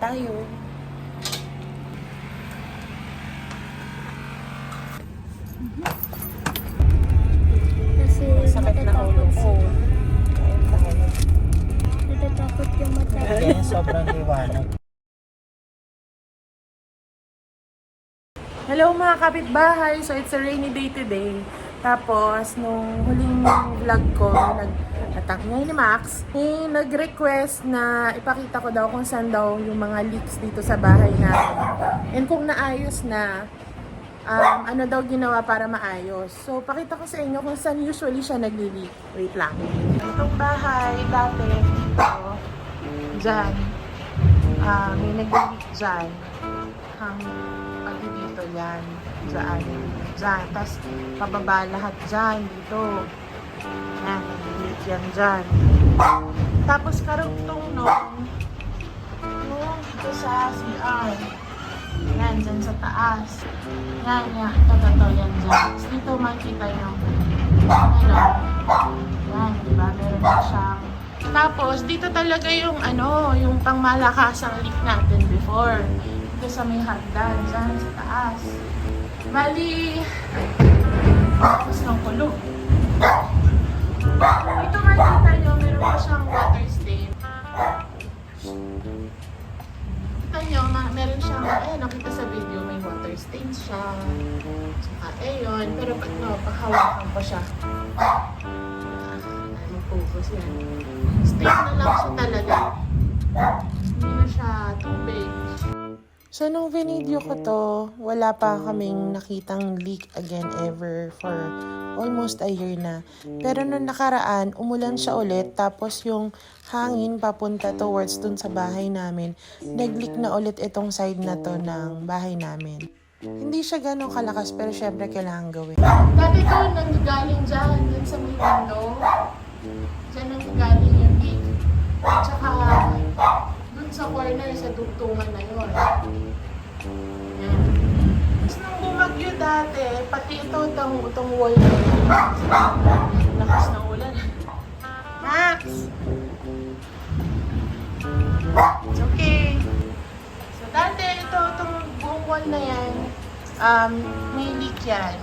tayo. Kasi Sakit na ulo ko. Kain tayo. Natatakot yung mata. Kaya sobrang liwanag. Hello mga kapitbahay! So it's a rainy day today. Tapos, nung huling vlog ko, nag-attack niya ni Max, eh, nag-request na ipakita ko daw kung saan daw yung mga leaks dito sa bahay natin. And kung naayos na, um, ano daw ginawa para maayos. So, pakita ko sa inyo kung saan usually siya nagli-leak. Wait lang. Itong bahay, dati, dito, dyan, ah, may nagli-leak dyan. Hang, pati dito, yan, dyan, dyan. Tapos, pababa lahat dyan, dito. Yan, yan dyan. Tapos, karugtong nung, nung dito sa CR. Yan, dyan sa taas. Yan, yan. Ito, yan dyan. Tapos dito makita yung, ano, yan, di ba? Meron na siyang, tapos, dito talaga yung, ano, yung pangmalakasang leak natin before. Dito sa may hagdan, dyan sa taas. Bali, tapos ng kulog. Dito makita nyo, meron pa siyang water stain. Kita nyo, ma- meron siyang, eh, nakita sa video, may water stains siya. Tsaka, eh, yun. Pero pag, no, paghawakan pa siya. Ah, mag-focus yan. Stain na lang siya talaga. So, nung video ko to, wala pa kaming nakitang leak again ever for almost a year na. Pero nung nakaraan, umulan siya ulit, tapos yung hangin papunta towards dun sa bahay namin, nag-leak na ulit itong side na to ng bahay namin. Hindi siya ganun kalakas, pero syempre kailangan gawin. Dati to, nanggagaling dyan, dun sa may window. Dyan nanggagaling yung leak. At saka, sa corner, sa dugtungan na yun. Yan. Tapos nung bumagyo dati, pati ito, itong, itong wall na. Lakas ng ulan. Max! It's okay. So dati, ito, itong buong wall na yan, um, may leak yan.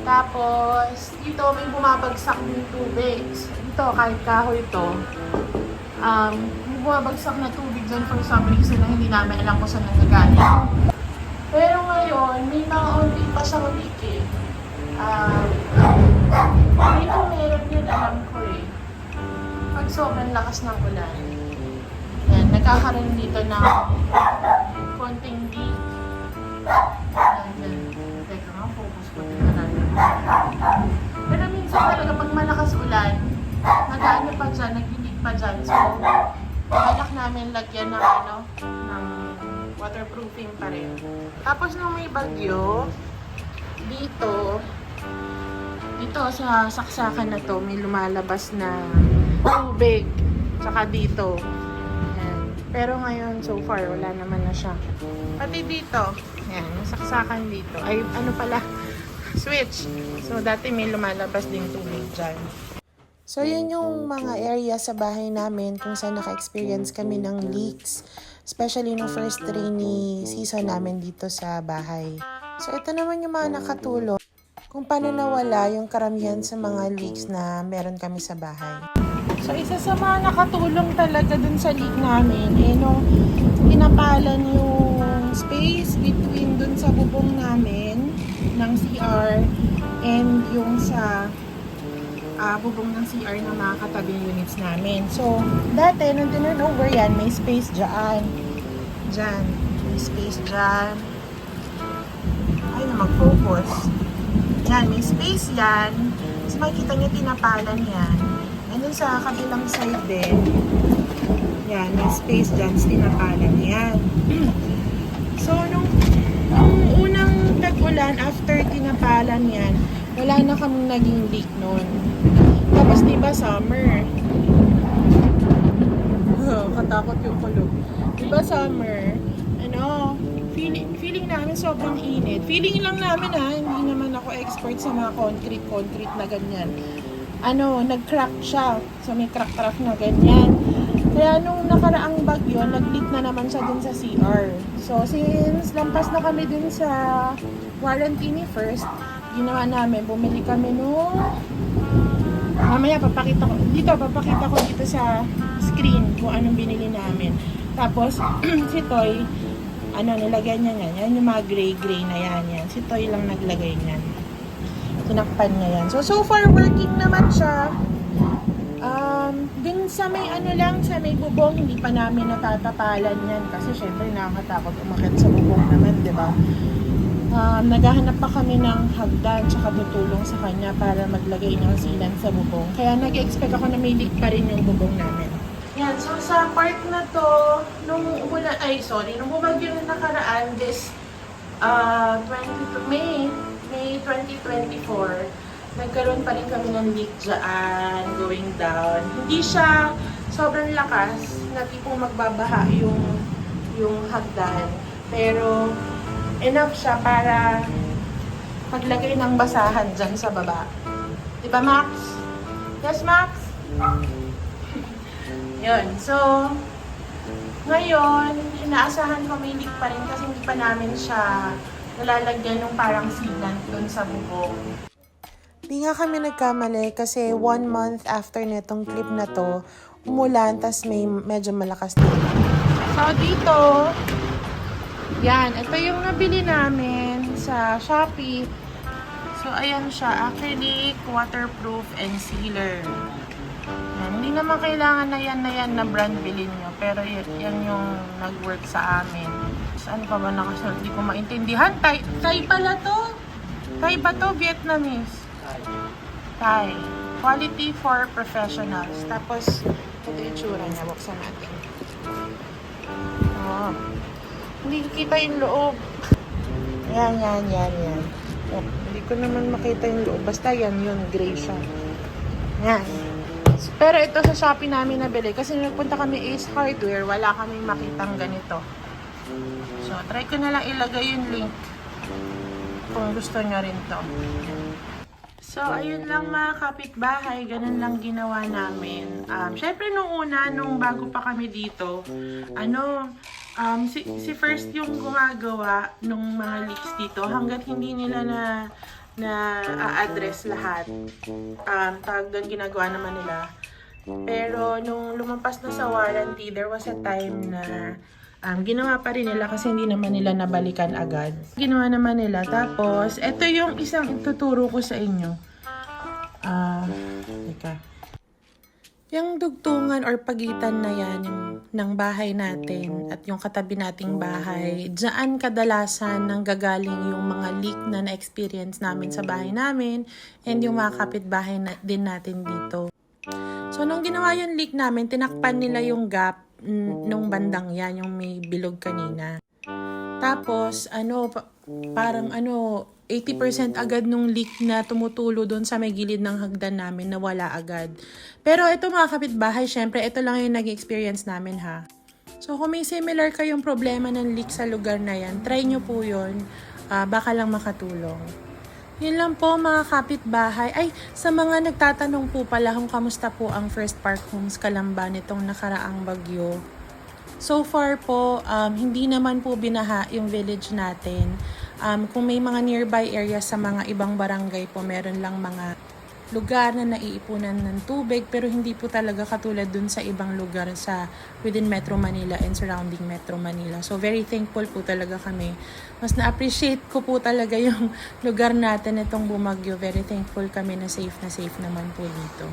Tapos, dito may bumabagsak ng tubig. Dito, kahit kahoy ito, um, may bumabagsak na tubig dyan for some reason na hindi namin alam kung saan nanggagaling. Pero ngayon, may mga unti pa siyang leak eh. Um, dito meron yun, alam ko eh. Pag sobrang lakas ng ulan, yan, nagkakaroon dito ng konting leak. Namin lagyan ng ano, ng waterproofing pa rin. Tapos nung may bagyo, dito, dito sa saksakan na to, may lumalabas na tubig. Tsaka dito. Pero ngayon, so far, wala naman na siya. Pati dito, yan, yung saksakan dito. Ay, ano pala, switch. So, dati may lumalabas ding tubig dyan. So, yun yung mga area sa bahay namin kung saan naka-experience kami ng leaks. Especially nung first rainy season namin dito sa bahay. So, ito naman yung mga nakatulong kung paano nawala yung karamihan sa mga leaks na meron kami sa bahay. So, isa sa mga nakatulong talaga dun sa leak namin, eh, nung pinapalan yung space between dun sa bubong namin ng CR and yung sa ah, bubong ng CR na mga katabing units namin. So, dati, nung over yan, may space dyan. Dyan. May space dyan. Ay, na mag-focus. Yan, may space yan. Tapos makikita niyo tinapalan yan. And dun sa kabilang side din, yan, may space dyan, tinapalan yan. so, nung, nung unang tag-ulan, after tinapalan yan, wala na kaming naging leak noon. Tapos, di ba, summer? Katakot yung kulog. Di ba, summer? Ano, feeling, feeling namin sobrang init. Feeling lang namin ha, hindi naman ako expert sa mga concrete-concrete na ganyan. Ano, nag-crack siya. So, may crack-crack na ganyan. Kaya nung nakaraang bagyo, nag-leak na naman siya dun sa CR. So, since lampas na kami dun sa warranty ni First, ginawa namin, bumili kami nung... Mamaya, papakita ko. Dito, papakita ko dito sa screen kung anong binili namin. Tapos, si Toy, ano, nilagay niya yan. Yan yung mga gray-gray na yan, yan. Si Toy lang naglagay niyan. Tinakpan niya yan. So, so far, working naman siya. Um, dun sa may ano lang, sa may bubong, hindi pa namin natatapalan yan. Kasi syempre nakakatakot umakit sa bubong naman, ba? Um, naghahanap pa kami ng hagdan tsaka tutulong sa kanya para maglagay ng silan sa bubong. Kaya nag-expect ako na may leak pa rin yung bubong namin. Yan, so sa part na to, nung umula, ay sorry, nung bumagyo na nakaraan, this uh, 22 May, May 2024, nagkaroon pa rin kami ng leak dyan, going down. Hindi siya sobrang lakas na tipong magbabaha yung, yung hagdan. Pero enough siya para maglagay ng basahan dyan sa baba. Di ba, Max? Yes, Max? Yun. So, ngayon, inaasahan ko may leak pa rin kasi hindi pa namin siya nalalagyan ng parang sealant dun sa bubong. Di nga kami nagkamali kasi one month after netong clip na to, umulan, tas may medyo malakas na. So, dito, yan, ito yung nabili namin sa Shopee. So, ayan siya, acrylic, waterproof, and sealer. Yan, hindi naman kailangan na yan na yan na brand bilhin nyo, pero yan, yung nag-work sa amin. Saan pa ba nakasulat? Hindi ko maintindihan. Thai, Thai pala to. Thai ba to? Vietnamese. Thai. Quality for professionals. Tapos, ito yung tsura niya. Buksan natin. Oh. Hindi kita yung loob. Yan, yan, yan, yan. Oh, hindi ko naman makita yung loob. Basta yan, yun. Gray siya. Yan. Pero ito sa Shopee namin nabili. Kasi nagpunta kami Ace Hardware, wala kaming makitang ganito. So, try ko na lang ilagay yung link kung gusto nyo rin to. So, ayun lang mga kapitbahay, ganun lang ginawa namin. Um, Siyempre, nung una, nung bago pa kami dito, ano, um, si, si First yung gumagawa nung mga leaks dito hanggat hindi nila na na a-address lahat. Um, tawag doon, ginagawa naman nila. Pero nung lumampas na sa warranty, there was a time na um, ginawa pa rin nila kasi hindi naman nila nabalikan agad. Ginawa naman nila. Tapos, ito yung isang ituturo ko sa inyo. Ah, teka. Yung dugtungan or pagitan na yan, yung ng bahay natin at yung katabi nating bahay, dyan kadalasan nang gagaling yung mga leak na na-experience namin sa bahay namin and yung mga kapitbahay na, din natin dito. So, nung ginawa yung leak namin, tinakpan nila yung gap nung bandang yan, yung may bilog kanina. Tapos, ano, pa- parang ano, 80% agad nung leak na tumutulo doon sa may gilid ng hagdan namin na wala agad. Pero ito mga kapitbahay, syempre, ito lang yung nag-experience namin ha. So, kung may similar kayong problema ng leak sa lugar na yan, try nyo po yun. Ah, baka lang makatulong. Yun lang po mga kapitbahay. Ay, sa mga nagtatanong po pala kung kamusta po ang First Park Homes Kalamba nitong nakaraang bagyo. So far po, um, hindi naman po binaha yung village natin. Um, kung may mga nearby areas sa mga ibang barangay po, meron lang mga lugar na naiipunan ng tubig pero hindi po talaga katulad dun sa ibang lugar sa within Metro Manila and surrounding Metro Manila. So very thankful po talaga kami. Mas na-appreciate ko po talaga yung lugar natin itong bumagyo. Very thankful kami na safe na safe naman po dito.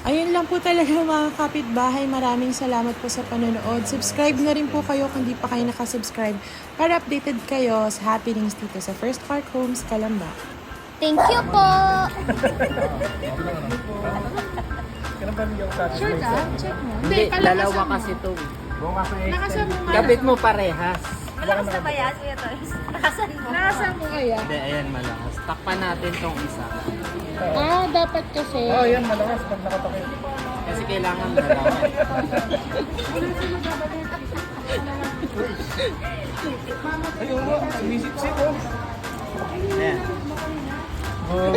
Ayun lang po talaga mga kapitbahay. Maraming salamat po sa panonood. Subscribe na rin po kayo kung di pa kayo nakasubscribe para updated kayo sa happenings dito sa First Park Homes, Kalamba. Thank you po! Sure ka? Check mo. Hindi, dalawa kasi to. Nakasan mo. Kapit mo parehas. Malakas na ba yan? Kuya? Nakasan mo. Nakasan mo kaya? Hindi, ayan malakas. Takpan natin tong isa. Ah, dapat kasi. Oh, yan, malakas pag nakatakip. Kasi kailangan dalawa. Ayun mo, sumisip-sip oh. Ayan. Oh.